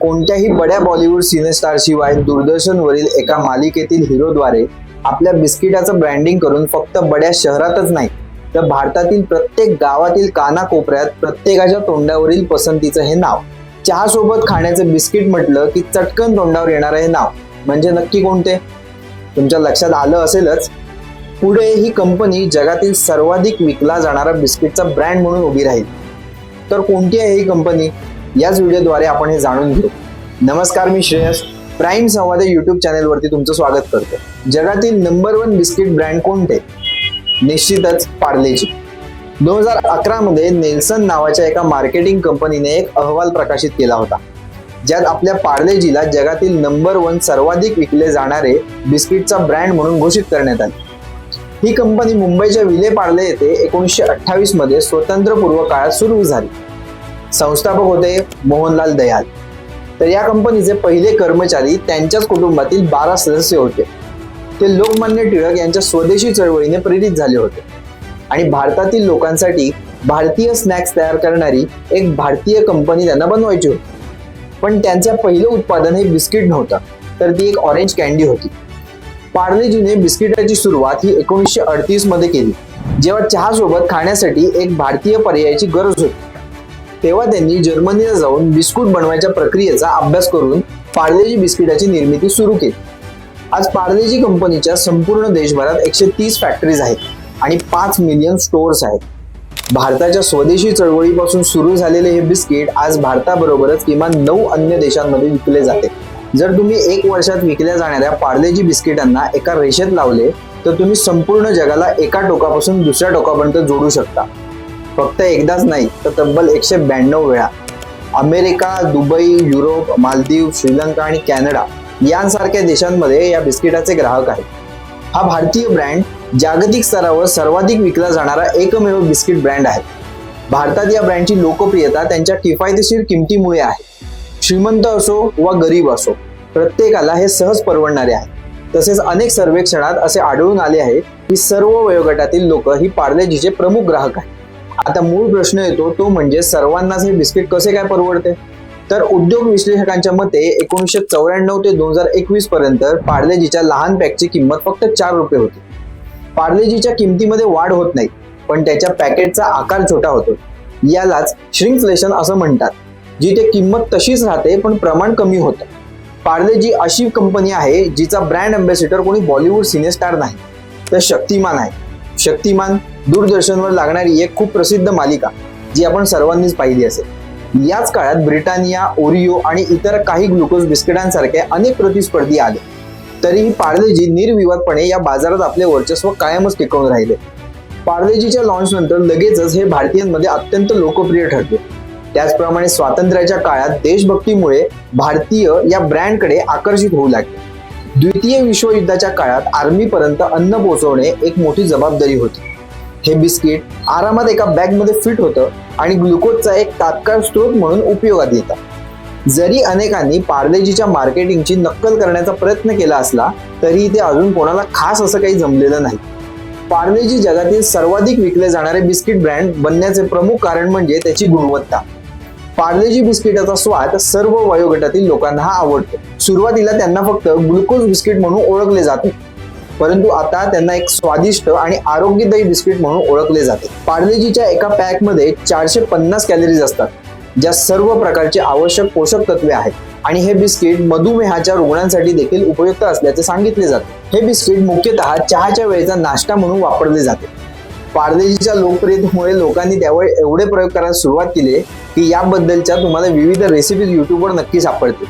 कोणत्याही बड्या बॉलिवूड सिनेस्टार शिवाय दूरदर्शनवरील एका मालिकेतील हिरोद्वारे आपल्या बिस्किटाचं ब्रँडिंग करून फक्त बड्या शहरातच नाही तर भारतातील प्रत्येक गावातील कानाकोपऱ्यात प्रत्येकाच्या तोंडावरील पसंतीचं हे नाव. चहासोबत खाण्याचं बिस्किट म्हटलं की चटकन तोंडावर येणारं हे नाव. म्हणजे नक्की कोणते? तुमच्या लक्षात आलं असेलच. पुढे ही कंपनी जगातील सर्वाधिक विकला जाणारा बिस्किटचा ब्रँड म्हणून उभी राहील. तर कोणती आहे ही कंपनी याच व्हिडिओद्वारे आपण हे जाणून घेऊ. नमस्कार मी श्रेयस. प्राईम संवाद युट्यूब चॅनेलवरती तुमचं स्वागत करतो. जगातील नंबर वन बिस्किट ब्रँड कोणते? निश्चितच पार्लेजी. दोन हजार अकरामध्ये नेल्सन नावाच्या एका मार्केटिंग कंपनीने एक अहवाल प्रकाशित केला होता. ज्यात आपल्या पार्लेजीला जगातील नंबर वन सर्वाधिक विकले जाणारे बिस्किटचा ब्रँड म्हणून घोषित करण्यात आले. ही कंपनी मुंबईच्या विले पार्ले येथे एकोणीसशे अठ्ठावीसमध्ये स्वतंत्रपूर्व काळात सुरू झाली. संस्थापक होते मोहनलाल दयाल. तर या कंपनीचे पहिले कर्मचारी त्यांच्याच कुटुंबातील बारा सदस्य होते. ते लोकमान्य टिळक यांच्या स्वदेशी चळवळीने प्रेरित झाले होते. आणि भारतातील लोकांसाठी भारतीय स्नॅक्स तयार करणारी एक भारतीय कंपनी त्यांना बनवायची होती. पण त्यांचं पहिलं उत्पादन हे बिस्किट नव्हतं तर ती एक ऑरेंज कॅन्डी होती. पार्लेजीने बिस्किटाची सुरुवात ही एकोणीसशे अडतीसमध्ये केली जेव्हा चहा सोबत खाण्यासाठी एक भारतीय पर्यायाची गरज होती. तेव्हा त्यांनी जर्मनीला जाऊन बिस्कुट बनवायच्या प्रक्रियेचा अभ्यास करून पार्लेजी बिस्किटाची निर्मिती सुरू केली. आज पार्लेजी कंपनीच्या संपूर्ण देशभरात एकशे तीस फॅक्टरीज आहेत आणि पाच मिलियन स्टोअर्स आहेत. भारताच्या स्वदेशी चळवळीपासून सुरू झालेले हे बिस्किट आज भारताबरोबरच किमान नऊ अन्य देशांमध्ये विकले जाते. जर तुम्ही एक वर्षात विकल्या जाणाऱ्या पार्लेजी बिस्किटांना एका रेषेत लावले तर तुम्ही संपूर्ण जगाला एका टोकापासून दुसऱ्या टोकापर्यंत जोडू शकता. फक्त एकदाच नाही तर तब्बल एकशे ब्याण्णव वेळा. America Dubai Europe Maldives Sri Lanka आणि कॅनडा यांसारख्या देशांमध्ये या बिस्किटाचे ग्राहक आहेत. हा भारतीय ब्रँड जागतिक स्तरावर सर्वाधिक विकला जाणारा एकमेव बिस्किट ब्रँड आहे. भारतात या ब्रँडची लोकप्रियता त्यांच्या किफायतशीर किमतीमुळे आहे. श्रीमंत असो वा गरीब असो प्रत्येकाला हे सहज परवडणारे आहे. तसेच अनेक सर्वेक्षणात असे आढळून आले आहे की सर्व वयोगटातील लोक ही पार्लेजीचे प्रमुख ग्राहक आहेत. आता मूळ प्रश्न येतो तो म्हणजे सर्वांनाच हे बिस्किट कसे काय परवडते? तर उद्योग विश्लेषकांच्या मते एकोणीसशे चौऱ्याण्णव ते दोन हजार एकवीस पर्यंत पार्लेजीच्या लहान पॅकची किंमत फक्त चार रुपये होती. पार्लेजीच्या किमतीमध्ये वाढ होत नाही पण त्याच्या पॅकेटचा आकार छोटा होतो. यालाच श्रिंकफ्लेशन असं म्हणतात जिथे किंमत तशीच राहते पण प्रमाण कमी होतं. पार्लेजी अशी कंपनी आहे जिचा ब्रँड अँबॅसिडर कोणी बॉलिवूड सिनेस्टार नाही तर शक्तिमान आहे. शक्तिमान दूरदर्शनवर लागणारी एक खूप प्रसिद्ध मालिका जी आपण सर्वांनीच पाहिली असेल. याच काळात ब्रिटानिया ओरिओ आणि इतर काही ग्लुकोज बिस्किटांसारखे अनेक प्रतिस्पर्धी आले. तरीही पार्लेजी निर्विवादपणे या बाजारात आपले वर्चस्व कायमच टिकवून राहिले. पार्लेजीच्या लॉन्च नंतर लगेचच हे भारतीयांमध्ये अत्यंत लोकप्रिय ठरले. त्याचप्रमाणे स्वातंत्र्याच्या काळात देशभक्तीमुळे भारतीय या ब्रँडकडे आकर्षित होऊ लागले. द्वितीय विश्वयुद्धाच्या काळात आर्मीपर्यंत अन्न पोहोचवणे एक मोठी जबाबदारी होती. हे बिस्किट आरामात एका बॅगमध्ये फिट होतं आणि ग्लुकोजचा एक तात्काळ स्रोत म्हणून उपयोगात येतात जरी अनेकांनी पार्लेजीच्या मार्केटिंगची नक्कल करण्याचा प्रयत्न केला असला तरी ते अजून कोणाला खास असं काही जमलेलं नाही. पार्लेजी जगातील सर्वाधिक विकले जाणारे बिस्किट ब्रँड बनण्याचे प्रमुख कारण म्हणजे त्याची गुणवत्ता. पार्लेजी बिस्किटाचा स्वाद सर्व वयोगटातील लोकांना हा आवडतो. सुरुवातीला त्यांना फक्त ग्लुकोज बिस्किट म्हणून ओळखले जाते परंतु आता त्यांना एक स्वादिष्ट आणि आरोग्यदायी बिस्किट म्हणून ओळखले जाते. पार्लेजीच्या एका पॅकमध्ये चारशे पन्नास कॅलरीज असतात ज्या सर्व प्रकारचे आवश्यक पोषक तत्वे आहेत. आणि हे बिस्किट मधुमेहाच्या रुग्णांसाठी देखील उपयुक्त असल्याचे सांगितले जाते. हे बिस्किट मुख्यतः चहाच्या वेळेचा नाश्ता म्हणून वापरले जाते. पार्लेजीच्या लोकप्रियतेमुळे लोकांनी त्यावर एवढे प्रयोग करायला सुरुवात केली की याबद्दलच्या तुम्हाला विविध रेसिपीज युट्यूबवर नक्की सापडतील.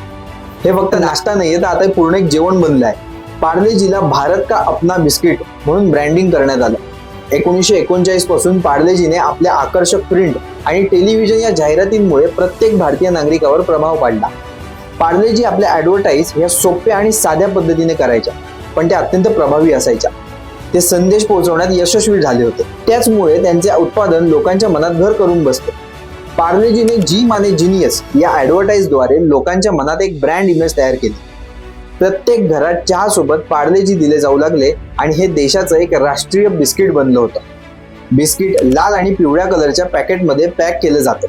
हे फक्त नाश्ता आहे तर आता पूर्ण एक जेवण बनलं आहे पार्लेजीला भारत का अपना बिस्किट म्हणून ब्रँडिंग करण्यात आलं. एकोणीसशे एकोणचाळीसपासून पार्लेजीने आपल्या आकर्षक प्रिंट आणि टेलिव्हिजन या जाहिरातींमुळे प्रत्येक भारतीय नागरिकावर प्रभाव पाडला. पार्लेजी आपल्या ऍडव्हर्टाईज ह्या सोप्या आणि साध्या पद्धतीने करायच्या पण त्या अत्यंत प्रभावी असायच्या. ते संदेश पोहोचवण्यात यशस्वी झाले होते. त्याचमुळे त्यांचे उत्पादन लोकांच्या मनात घर करून बसते. पार्लेजीने जी माने जिनियस या ऍडव्हर्टाईजद्वारे लोकांच्या मनात एक ब्रँड इमेज तयार केली. प्रत्येक घरात चहा सोबत पार्लेजी दिले जाऊ लागले आणि हे देशाचं एक राष्ट्रीय बिस्किट बनलं होतं. बिस्किट लाल आणि पिवळ्या कलरच्या पॅकेटमध्ये पॅक केलं जातं.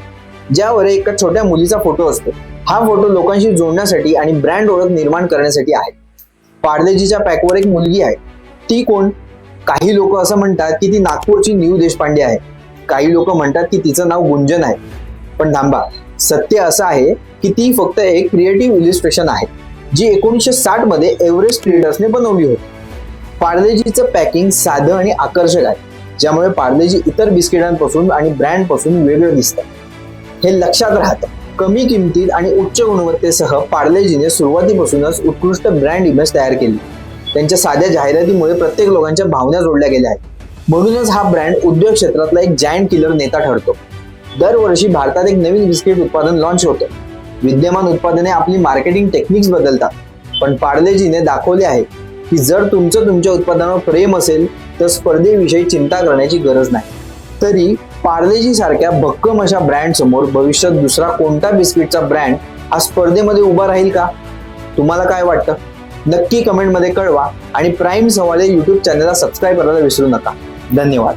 ज्यावर एका छोट्या मुलीचा फोटो असतो. हा फोटो लोकांशी जोडण्यासाठी आणि ब्रँड ओळख निर्माण करण्यासाठी आहे. पार्लेजीच्या पॅकवर एक मुलगी आहे. ती कोण? काही लोक असं म्हणतात की ती नागपूरची न्यू देशपांडे आहे. काही लोक म्हणतात की तिचं नाव गुंजन आहे. पण थांबा. सत्य असं आहे की ती फक्त एक क्रिएटिव्ह इलिस्ट्रेशन आहे. जी एकोणीसशे साठमध्ये एव्हरेस्ट ट्रेडर्सने बनवली होती. पार्लेजीचं पॅकिंग साधं आणि आकर्षक आहे ज्यामुळे पार्लेजी इतर बिस्किटांपासून आणि ब्रँडपासून वेगळं दिसतं. हे लक्षात राहतं कमी किमतीत आणि उच्च गुणवत्तेसह पार्लेजीने सुरुवातीपासूनच उत्कृष्ट ब्रँड इमेज तयार केली. त्यांच्या साध्या जाहिरातीमुळे प्रत्येक लोकांच्या भावना जोडल्या गेल्या आहेत. म्हणूनच हा ब्रँड उद्योग क्षेत्रातला एक जायंट किलर नेता ठरतो. दरवर्षी भारतात एक नवीन बिस्किट उत्पादन लॉन्च होतं. विद्यमान उत्पादने आपली मार्केटिंग टेक्निक्स बदलतात. पण पार्लेजीने दाखवले आहे की जर तुमचं तुमच्या उत्पादनावर प्रेम असेल तर स्पर्धेविषयी चिंता करण्याची गरज नाही. तरी पार्लेजी सारख्या भक्कम अशा ब्रँड समोर भविष्यात दुसरा कोणता बिस्किटचा ब्रँड हा स्पर्धेमध्ये उभा राहील का? तुम्हाला काय वाटतं? नक्की कमेंटमध्ये कळवा आणि प्राईम सवाले युट्यूब चॅनलला सबस्क्राईब करायला विसरू नका. धन्यवाद.